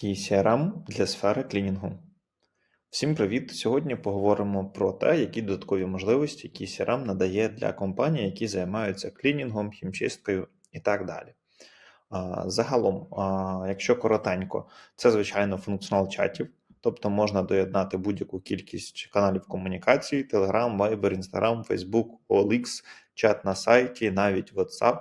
Кій CRM для сфери клінінгу. Всім привіт! Сьогодні поговоримо про те, які додаткові можливості Key CRM надає для компаній, які займаються клінінгом, хімчисткою і так далі. Загалом, якщо коротенько, це звичайно функціонал чатів, тобто можна доєднати будь-яку кількість каналів комунікації: Telegram, Viber, Instagram, Facebook, OLX, чат на сайті, навіть WhatsApp,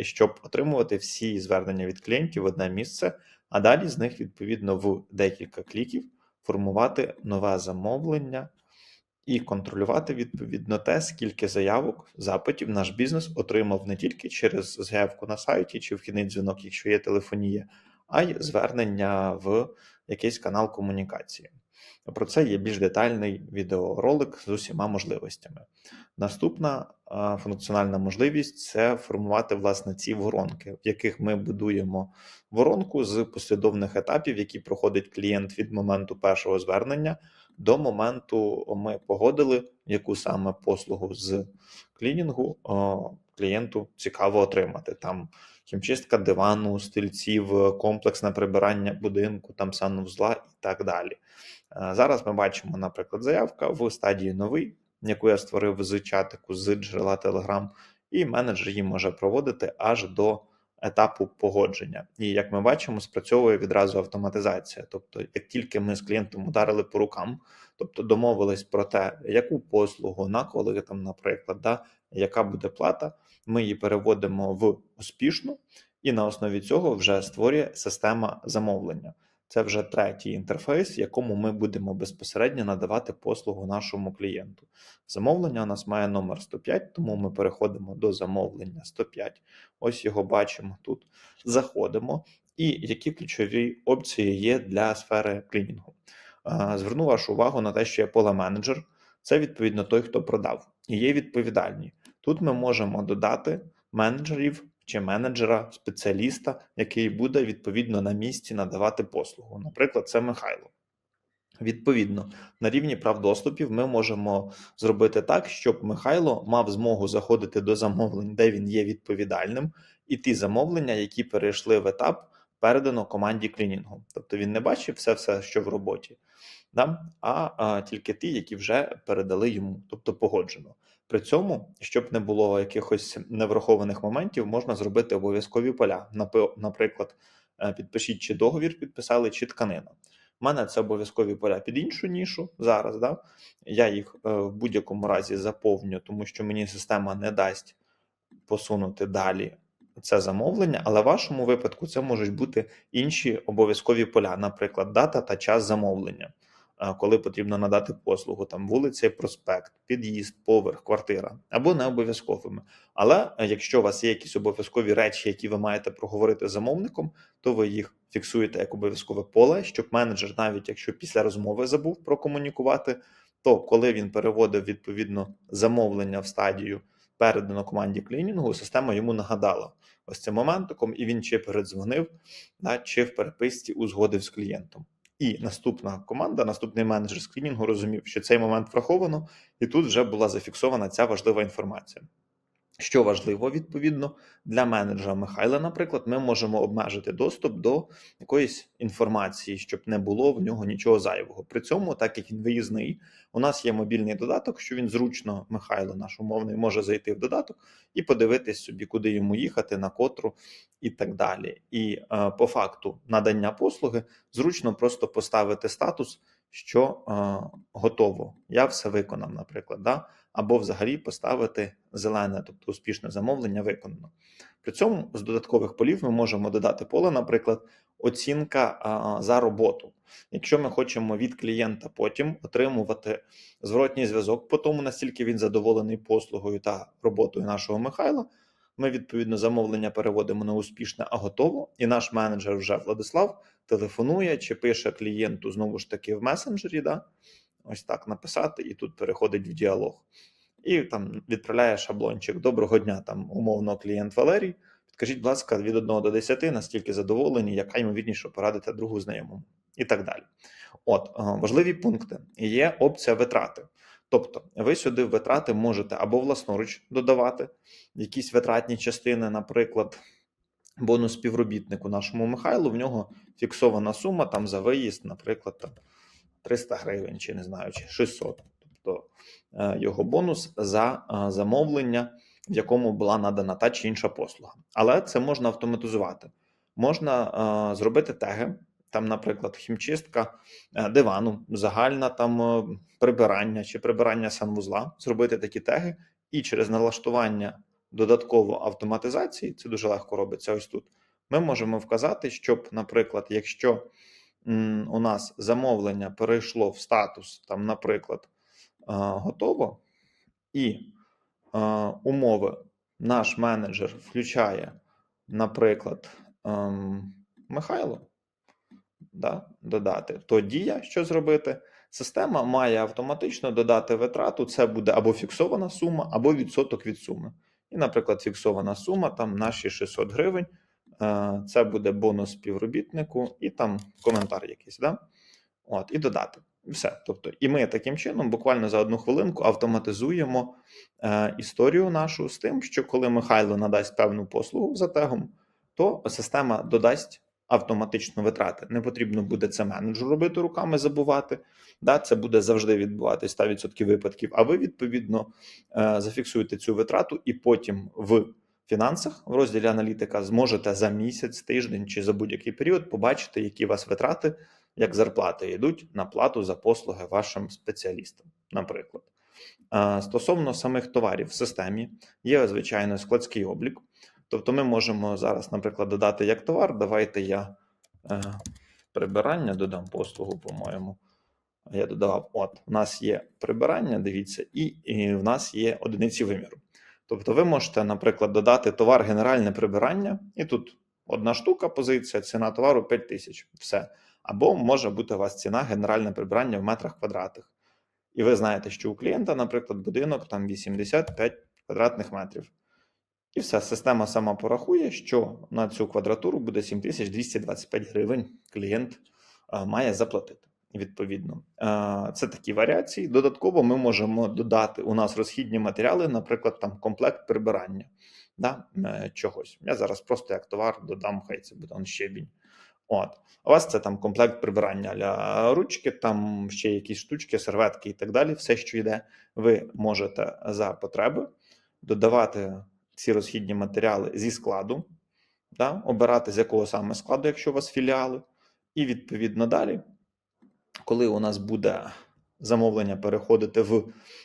щоб отримувати всі звернення від клієнтів в одне місце, а далі з них відповідно в декілька кліків формувати нове замовлення і контролювати відповідно те, скільки заявок, запитів наш бізнес отримав не тільки через заявку на сайті чи вхідний дзвінок, якщо є телефонія, а й звернення в якийсь канал комунікації. Про це є більш детальний відеоролик з усіма можливостями. Наступна функціональна можливість це формувати власне ці воронки, в яких ми будуємо воронку з послідовних етапів, які проходить клієнт від моменту першого звернення до моменту ми погодили, яку саме послугу з клінінгу клієнту цікаво отримати. Там хімчистка дивану, стільців, комплексне прибирання будинку, там санвузла і так далі. Е, Зараз ми бачимо, наприклад, заявка в стадії новий, яку я створив з чатику з джерела Telegram, і менеджер її може проводити аж до етапу погодження. І як ми бачимо, спрацьовує відразу автоматизація. Тобто, як тільки ми з клієнтом ударили по рукам, тобто домовились про те, яку послугу на коли там, наприклад, да, яка буде плата, ми її переводимо в успішну, і на основі цього вже створює система замовлення. Це вже третій інтерфейс, якому ми будемо безпосередньо надавати послугу нашому клієнту. Замовлення у нас має номер 105, тому ми переходимо до замовлення 105. Ось його бачимо тут. Заходимо. І які ключові опції є для сфери клінінгу. Зверну вашу увагу на те, що є поле менеджер. Це відповідно той, хто продав, і є відповідальні. Тут ми можемо додати менеджерів чи менеджера, спеціаліста, який буде відповідно на місці надавати послугу. Наприклад, це Михайло. Відповідно, на рівні прав доступів ми можемо зробити так, щоб Михайло мав змогу заходити до замовлень, де він є відповідальним, і ті замовлення, які перейшли в етап, передано команді клінінгу. Тобто він не бачив все, все що в роботі, да? а, а тільки ті, які вже передали йому, тобто погоджено. При цьому, щоб не було якихось неврахованих моментів, можна зробити обов'язкові поля. Наприклад, е, підпишіть, чи договір підписали, чи тканина. У мене це обов'язкові поля під іншу нішу зараз. Да? Я їх е, в будь-якому разі заповню, тому що мені система не дасть посунути далі це замовлення, але в вашому випадку це можуть бути інші обов'язкові поля, наприклад, дата та час замовлення, коли потрібно надати послугу, там вулиця, проспект, під'їзд, поверх, квартира або не обов'язковими. Але е, якщо у вас є якісь обов'язкові речі, які ви маєте проговорити з замовником, то ви їх фіксуєте як обов'язкове поле, щоб менеджер, навіть якщо після розмови забув прокомунікувати, то коли він переводив відповідно замовлення в стадію передано команді клінінгу, система йому нагадала ось цим моментиком, і він чи передзвонив, да, чи в переписці узгодив з клієнтом. І наступна команда, наступний менеджер скрінінгу розумів, що цей момент враховано, і тут вже була зафіксована ця важлива інформація. Що важливо, відповідно, для менеджера Михайла, наприклад, ми можемо обмежити доступ до якоїсь інформації, щоб не було в нього нічого зайвого. При цьому, так як він виїзний, у нас є мобільний додаток, що він зручно, Михайло, наш умовний, може зайти в додаток і подивитись собі, куди йому їхати, на котру і так далі. І е, по факту надання послуги зручно просто поставити статус, що е, готово. Я все виконав, наприклад. Да? або взагалі поставити зелене, тобто успішне замовлення виконано. При цьому з додаткових полів ми можемо додати поле, наприклад, оцінка а, за роботу. Якщо ми хочемо від клієнта потім отримувати зворотній зв'язок по тому, наскільки він задоволений послугою та роботою нашого Михайла, ми відповідно замовлення переводимо на успішне, а готово, і наш менеджер вже Владислав телефонує чи пише клієнту знову ж таки в месенджері. Да? ось так написати, і тут переходить в діалог. І там відправляє шаблончик. Доброго дня, там умовно клієнт Валерій. Підкажіть, будь ласка, від 1 до 10, наскільки задоволені, яка ймовірніше порадити другу знайомому, і так далі. От, важливі пункти. Є опція витрати. Тобто, ви сюди витрати можете або власноруч додавати якісь витратні частини, наприклад, бонус співробітнику нашому Михайлу, в нього фіксована сума там за виїзд, наприклад, там 300 гривень, чи не знаю, чи 600. Тобто е, його бонус за е, замовлення, в якому була надана та чи інша послуга. Але це можна автоматизувати. Можна е, зробити теги, там, наприклад, хімчистка дивану, загальна там прибирання чи прибирання санвузла, зробити такі теги, і через налаштування додатково автоматизації, це дуже легко робиться ось тут. Ми можемо вказати, щоб, наприклад, якщо у нас замовлення перейшло в статус, там, наприклад, е, готово, і е, умови наш менеджер включає, наприклад, ем, Михайло, да, додати, то дія, що зробити, система має автоматично додати витрату. Це буде або фіксована сума, або відсоток від суми. І, наприклад, фіксована сума там наші 600 гривень. е, Це буде бонус співробітнику, і там коментар якийсь, да? От, і додати. Все. Тобто, і ми таким чином буквально за одну хвилинку автоматизуємо е, історію нашу з тим, що коли Михайло надасть певну послугу за тегом, то система додасть автоматично витрати. Не потрібно буде це менеджеру робити руками, забувати. Да, це буде завжди відбуватись 100% випадків. А ви відповідно е, зафіксуєте цю витрату, і потім в фінансах в розділі аналітика зможете за місяць, тиждень чи за будь-який період побачити, які у вас витрати, як зарплати йдуть на плату за послуги вашим спеціалістам, наприклад. Е, Стосовно самих товарів в системі є звичайно складський облік. Тобто ми можемо зараз, наприклад, додати як товар. Давайте я е, прибирання додам послугу, по-моєму. Я додавав: от, у нас є прибирання, дивіться, і, і в нас є одиниці виміру. Тобто, ви можете, наприклад, додати товар генеральне прибирання, і тут одна штука, позиція, ціна товару 5 тисяч. Все. Або може бути у вас ціна генеральне прибирання в метрах квадратних. І ви знаєте, що у клієнта, наприклад, будинок там 85 квадратних метрів. І все, система сама порахує, що на цю квадратуру буде 7225 гривень клієнт має заплатити. Відповідно, це такі варіації. Додатково ми можемо додати у нас розхідні матеріали, наприклад, там комплект прибирання да, е, чогось. Я зараз просто як товар додам, хай це буде он щебінь. От, у вас це там комплект прибирання для ручки, там ще якісь штучки, серветки і так далі. Все, що йде, ви можете за потреби додавати ці розхідні матеріали зі складу, да, обирати з якого саме складу, якщо у вас філіали, і відповідно далі, коли у нас буде замовлення переходити в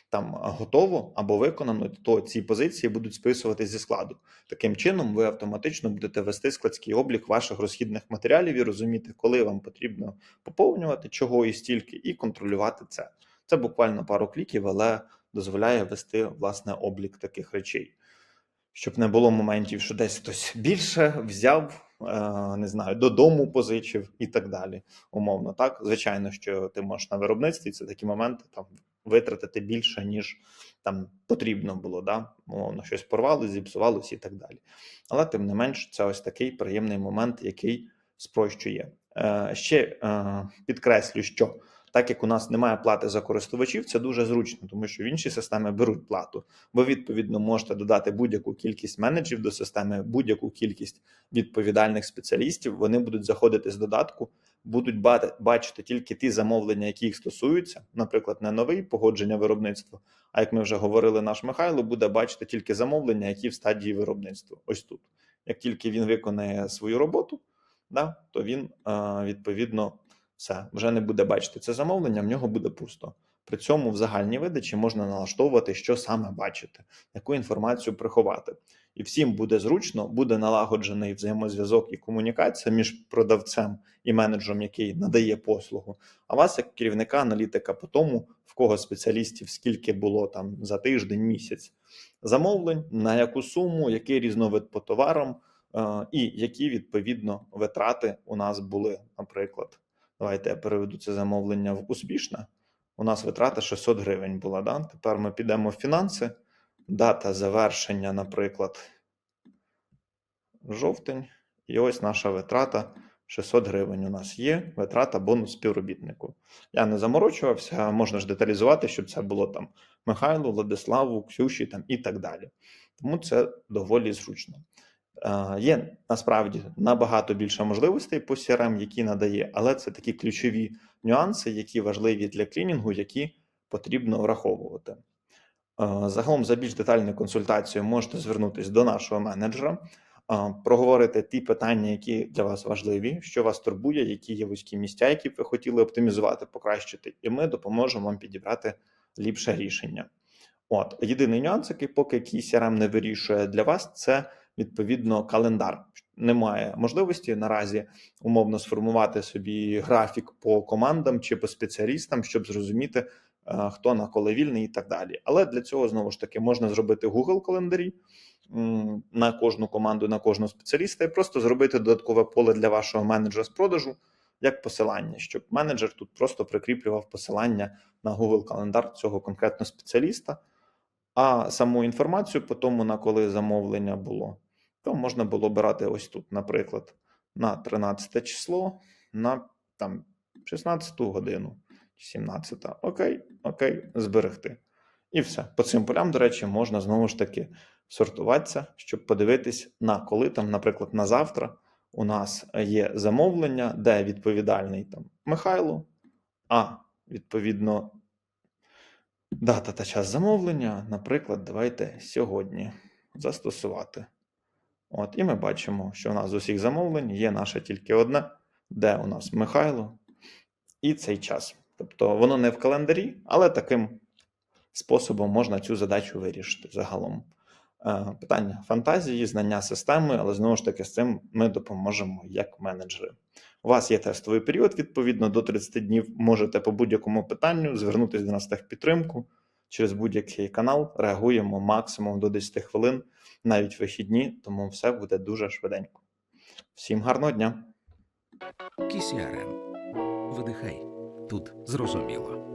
там готово або виконано, то ці позиції будуть списуватись зі складу. Таким чином, ви автоматично будете вести складський облік ваших розхідних матеріалів і розуміти, коли вам потрібно поповнювати чого і стільки, і контролювати це. Це буквально пару кліків, але дозволяє вести власне облік таких речей. Щоб не було моментів, що десь хтось більше взяв, е, не знаю, додому позичив і так далі. Умовно, так. Звичайно, що ти можеш на виробництві це такі моменти там витратити більше, ніж там потрібно було, да? умовно, щось порвалося, зіпсувалося і так далі. Але тим не менш, це ось такий приємний момент, який спрощує. Е, Ще е, підкреслю, що так як у нас немає плати за користувачів, це дуже зручно, тому що в інші системи беруть плату. Ви відповідно можете додати будь-яку кількість менеджерів до системи, будь-яку кількість відповідальних спеціалістів. Вони будуть заходити з додатку, будуть бачити тільки ті замовлення, які їх стосуються, наприклад, не новий погодження виробництва. А як ми вже говорили, наш Михайло буде бачити тільки замовлення, які в стадії виробництва. Ось тут. Як тільки він виконає свою роботу, да, то він е, відповідно все вже не буде бачити це замовлення, в нього буде пусто. При цьому в загальній видачі можна налаштовувати, що саме бачити, яку інформацію приховати. І всім буде зручно, буде налагоджений взаємозв'язок і комунікація між продавцем і менеджером, який надає послугу. А вас, як керівника аналітика, по тому, в кого спеціалістів скільки було там за тиждень, місяць замовлень, на яку суму, який різновид по товарам, е, і які відповідно витрати у нас були, наприклад. Давайте я переведу це замовлення в успішне. У нас витрата 600 гривень була. Да? Тепер ми підемо в фінанси. Дата завершення, наприклад, жовтень. І ось наша витрата 600 гривень. У нас є витрата бонус співробітнику. Я не заморочувався, можна ж деталізувати, щоб це було там Михайлу, Владиславу, Ксюші там, і так далі. Тому це доволі зручно. Е, Є насправді набагато більше можливостей по CRM, які надає, але це такі ключові нюанси, які важливі для клінінгу, які потрібно враховувати. Е, Загалом за більш детальною консультацією можете звернутися до нашого менеджера, е, проговорити ті питання, які для вас важливі, що вас турбує, які є вузькі місця, які б ви хотіли оптимізувати, покращити, і ми допоможемо вам підібрати ліпше рішення. От єдиний нюанс, який поки CRM не вирішує для вас, це відповідно календар. Немає можливості наразі умовно сформувати собі графік по командам чи по спеціалістам, щоб зрозуміти, е, хто на коли вільний і так далі. Але для цього знову ж таки можна зробити Google календарі на кожну команду, на кожного спеціаліста, і просто зробити додаткове поле для вашого менеджера з продажу як посилання, щоб менеджер тут просто прикріплював посилання на Google календар цього конкретного спеціаліста. А саму інформацію по тому, на коли замовлення було, то можна було брати ось тут, наприклад, на 13 число, на там 16 годину чи 17. Окей, окей, зберегти. І все. По цим полям, до речі, можна знову ж таки сортуватися, щоб подивитись на коли там, наприклад, на завтра у нас є замовлення, де відповідальний там Михайло, а відповідно Дата та час замовлення, наприклад, давайте сьогодні застосувати. От, і ми бачимо, що у нас з усіх замовлень є наше тільки одне, де у нас Михайло і цей час. Тобто воно не в календарі, але таким способом можна цю задачу вирішити загалом. Е, Питання фантазії, знання системи, але знову ж таки з цим ми допоможемо як менеджери. У вас є тестовий період, відповідно, до 30 днів можете по будь-якому питанню звернутися до нас в техпідтримку через будь-який канал. Реагуємо максимум до 10 хвилин, навіть вихідні, тому все буде дуже швиденько. Всім гарного дня! Кісіарем. Видихай. Тут зрозуміло.